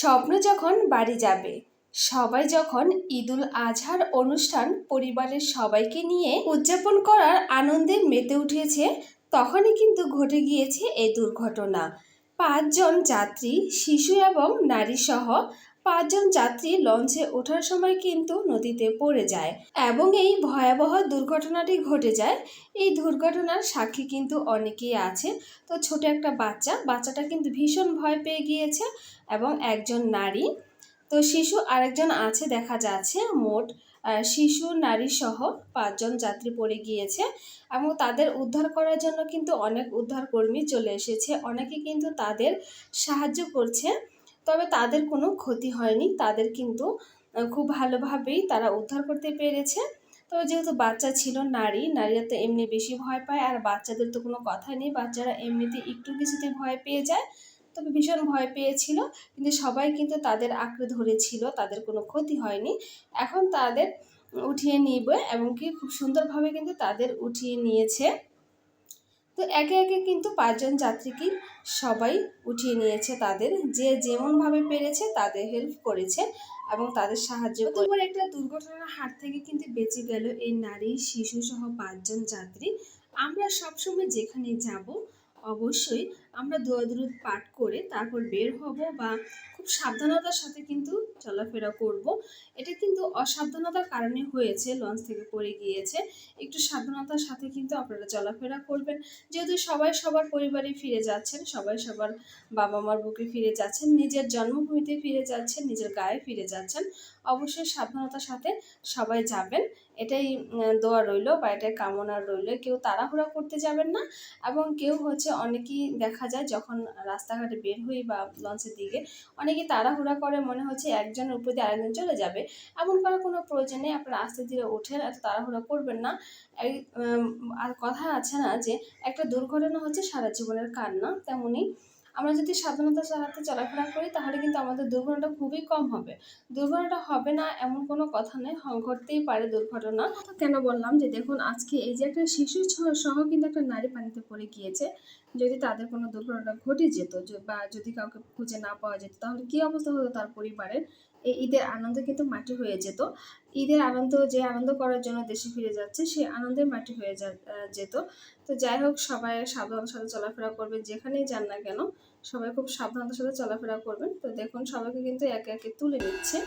স্বপ্ন যখন বাড়ি যাবে, সবাই যখন ঈদুল আজহার অনুষ্ঠান পরিবারের সবাইকে নিয়ে উদযাপন করার আনন্দে মেতে উঠেছে, তখনই কিন্তু ঘটে গিয়েছে এই দুর্ঘটনা। পাঁচজন যাত্রী, শিশু এবং নারী সহ পাঁচজন যাত্রী লঞ্চে ওঠার সময় কিন্তু নদীতে পড়ে যায় এবং এই ভয়াবহ দুর্ঘটনাটি ঘটে যায়। এই দুর্ঘটনার সাক্ষী কিন্তু অনেকেই আছে। তো ছোট একটা বাচ্চা, বাচ্চাটা কিন্তু ভীষণ ভয় পেয়ে গিয়েছে এবং একজন নারী। তো শিশু আরেকজন আছে দেখা যাচ্ছে, মোট শিশু, নারী সহ পাঁচজন যাত্রী পড়ে গিয়েছে এবং তাদের উদ্ধার করার জন্য কিন্তু অনেক উদ্ধারকর্মী চলে এসেছে। অনেকে কিন্তু তাদের সাহায্য করছে। তবে তাদের কোনো ক্ষতি হয়নি। তাদের কিন্তু খুব ভালোভাবেই তারা উদ্ধার করতে পেরেছে। তবে যেহেতু বাচ্চা ছিল নারী, নারীরা তো এমনি বেশি ভয় পায়, আর বাচ্চাদের তো কোনো কথাই নেই। বাচ্চারা এমনিতে একটু কিছুতে ভয় পেয়ে যায়, তবে ভীষণ ভয় পেয়েছিল। কিন্তু সবাই কিন্তু তাদের আঁকড়ে ধরেছিল, তাদের কোনো ক্ষতি হয়নি। এখন তাদের উঠিয়ে নিবে এবং কি খুব সুন্দরভাবে কিন্তু তাদের উঠিয়ে নিয়েছে। তো একে একে কিন্তু পাঁচজন যাত্রীকে সবাই উঠিয়ে নিয়েছে তাদের। যে যেমনভাবে পেরেছে তাদের হেল্প করেছে এবং তাদের সাহায্য করে একটা দুর্ঘটনার হাত থেকে কিন্তু বেঁচে গেল এই নারী শিশু সহ পাঁচজন যাত্রী। আমরা সবসময় যেখানে যাব অবশ্যই আমরা দোয়া দুরুদ পাঠ করে তারপর বের হব বা খুব সাবধানতার সাথে কিন্তু চলাফেরা করব। এটা কিন্তু অসাবধানতার কারণে হয়েছে, লঞ্চ থেকে পড়ে গিয়েছে। একটু সাবধানতার সাথে কিন্তু আপনারা চলাফেরা করবেন। যেহেতু সবাই সবার পরিবারে ফিরে যাচ্ছেন, সবাই সবার বাবা মার বুকে ফিরে যাচ্ছেন, নিজের জন্মভূমিতে ফিরে যাচ্ছেন, নিজের গায়ে ফিরে যাচ্ছেন, অবশ্যই সাবধানতার সাথে সবাই যাবেন। এটাই দোয়া রইল বা এটাই কামনা রইল। কেউ তাড়াহুড়া করতে যাবেন না এবং কেউ হচ্ছে অনেকেই দেখা যায় যখন রাস্তাঘাটে বের হই বা লঞ্চের দিকে অনেকে তাড়াহুড়া করে মনে হচ্ছে একজনের উপর দিয়ে আরেকজন চলে যাবে। এমন করার কোনো প্রয়োজন নেই, আপনারা আস্তে ধীরে ওঠেন, এত তাড়াহুড়া করবেন না। আর কথা আছে না যে, একটা দুর্ঘটনা হচ্ছে সারা জীবনের কান্না তেমনি আমরা যদি সাবধানতার সাথে চলাফেরা করি, তাহলে কিন্তু আমাদের দুর্ঘটনাটা খুবই কম হবে। দুর্ঘটনাটা হবে না এমন কোনো কথা নেই ঘটতেই পারে দুর্ঘটনা। কেন বললাম যে দেখুন, আজকে এই যে একটা শিশু সহ কিন্তু একটা নারী পানিতে পড়ে গিয়েছে, যদি তাদের কোনো দুর্ঘটনা ঘটে যেত বা যদি কাউকে খুঁজে না পাওয়া যেত, তাহলে কি অবস্থা হতো তার পরিবারের? এই ঈদের আনন্দ কিন্তু মাটি হয়ে যেত। ঈদের আনন্দ, যে আনন্দ করার জন্য দেশে ফিরে যাচ্ছে, সেই আনন্দের মাটি হয়ে যেত। তো যাই হোক, সবাই সাবধানতার সাথে চলাফেরা করবেন, যেখানেই যান না কেন। সবাই খুব সাবধানতার সাথে চলাফেরা করবেন। তো দেখুন, সবাইকে কিন্তু একে একে তুলে নিচ্ছে।